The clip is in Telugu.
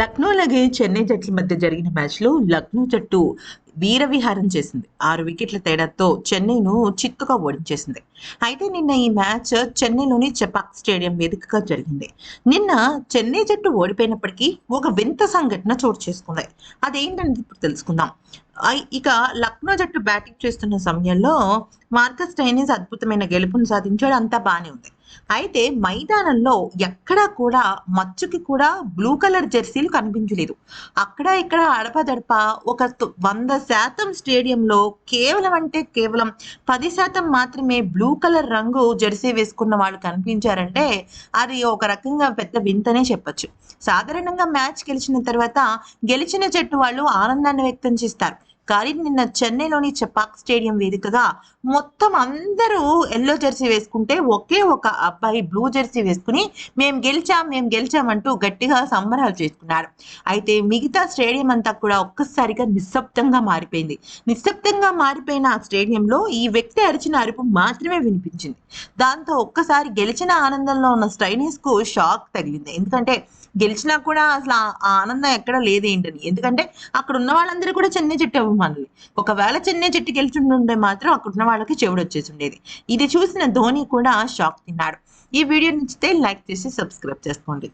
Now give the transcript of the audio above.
లక్నో అలాగే చెన్నై జట్ల మధ్య జరిగిన మ్యాచ్లో లక్నో జట్టు వీరవిహారం చేసింది. ఆరు వికెట్ల తేడాతో చెన్నైను చిత్తుగా ఓడించేసింది. అయితే నిన్న ఈ మ్యాచ్ చెన్నైలోని చెపాక్ స్టేడియం వేదికగా జరిగింది. నిన్న చెన్నై జట్టు ఓడిపోయినప్పటికీ ఒక వింత సంఘటన చోటు చేసుకుంది. అదేంటనేది ఇప్పుడు తెలుసుకుందాం. ఇక లక్నో జట్టు బ్యాటింగ్ చేస్తున్న సమయంలో మార్కస్ టైనీస్ అద్భుతమైన గెలుపును సాధించాడు. అంతా బాగానే ఉంది. అయితే మైదానంలో ఎక్కడా కూడా మచ్చుకి కూడా బ్లూ కలర్ జెర్సీలు కనిపించలేదు. అక్కడ ఇక్కడ అడపదడప ఒక వంద శాతం స్టేడియంలో కేవలం అంటే కేవలం పది శాతం మాత్రమే బ్లూ కలర్ రంగు జెర్సీ వేసుకున్న వాళ్ళు కనిపించారంటే అది ఒక రకంగా పెద్ద వింతనే చెప్పొచ్చు. సాధారణంగా మ్యాచ్ గెలిచిన తర్వాత గెలిచిన జట్టు వాళ్ళు ఆనందాన్ని వ్యక్తం చేస్తారు. కానీ నిన్న చెన్నైలోని చపాక్ స్టేడియం వేదికగా మొత్తం అందరూ ఎల్లో జెర్సీ వేసుకుంటే ఒకే ఒక అబ్బాయి బ్లూ జెర్సీ వేసుకుని మేము గెలిచాం మేము గెలిచామంటూ గట్టిగా సంబరాలు చేసుకున్నారు. అయితే మిగతా స్టేడియం అంతా కూడా ఒక్కసారిగా నిశ్శబ్దంగా మారిపోయింది. నిశ్శబ్దంగా మారిపోయిన ఆ స్టేడియంలో ఈ వ్యక్తి అరిచిన అరుపు మాత్రమే వినిపించింది. దాంతో ఒక్కసారి గెలిచిన ఆనందంలో ఉన్న స్టైనీస్కు షాక్ తగిలింది. ఎందుకంటే గెలిచినా కూడా అసలు ఆ ఆనందం ఎక్కడ లేదేంటని. ఎందుకంటే అక్కడ ఉన్న వాళ్ళందరూ కూడా చెన్నై జట్టు మనల్ని ఒకవేళ చెన్నై జట్టు గెలిచిండుంటే మాత్రం అక్కడున్న వాళ్ళకి చెవుడు వచ్చేసి ఉండేది ఇది చూసిన ధోని కూడా షాక్ తిన్నాడు. ఈ వీడియో నచ్చితే లైక్ చేసి సబ్స్క్రైబ్ చేసుకోండి.